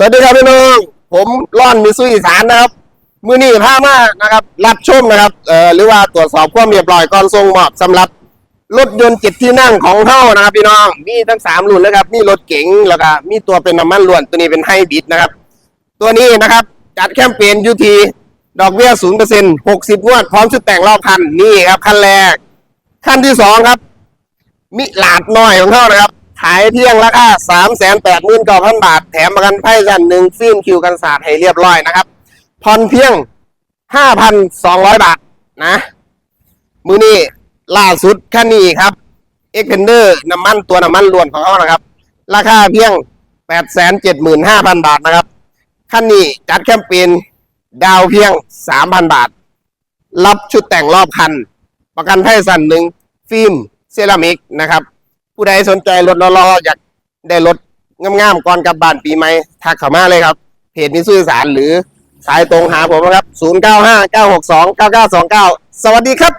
สวัสดีครับพี่น้องผมร่อนมิซุอีสานนะครับ มือนี้ามากนะครับ รับชมนะครับเอ่อหรือว่าตรวจสอบความเรียบร้อยก่อนส่งมอบสำหรับรถยนต์เจ็ดที่นั่งของเท่านะครับ พี่น้องมีทั้งสามรุ่นเลยครับ มีรถเก๋งแล้วก็มีตัวเป็นน้ำมันล้วนตัวนี้เป็นไฮบริดนะครับ ตัวนี้นะครับ จัดแคมเปญยูทีดอกเบี้ยศูนย์เปอร์เซ็นต์หกสิบงวด พร้อมชุดแต่งรอบคันนี่ครับคันแรกคันที่สองครับมิลาดน้อยของเขานะครับ ขายเที่ยงราคาสามแสนแปดหมื่นเก้าพันบาท แถมประกันภัยกันหนึ่งฟิล์มคิวกันศาสตร์ให้เรียบร้อยนะครับผ่อนเพียงห้าพันสองร้อยบาทนะ มือนี้ล่าสุดคันนี้ครับเอ็กเพนเดอร์น้ำมันตัวน้ำมันล้วนของเขานะครับ ราคาเพียงแปดแสนเจ็ดหมื่นห้าพันบาทนะครับคันนี้จัดแคมเปญดาวเพียงสามพันบาท รับชุดแต่งรอบคัน ประกันภัยสั่นหนึ่งฟิล์มเซรามิกนะครับ ผู้ใดสนใจรถรอๆอยากได้รถงามๆก่อนกลับบ้านปีใหม่ทักเข้ามาเลยครับ เพจมิสุสารหรือสายตรงหาผมนะครับ 0959629929 สวัสดีครับ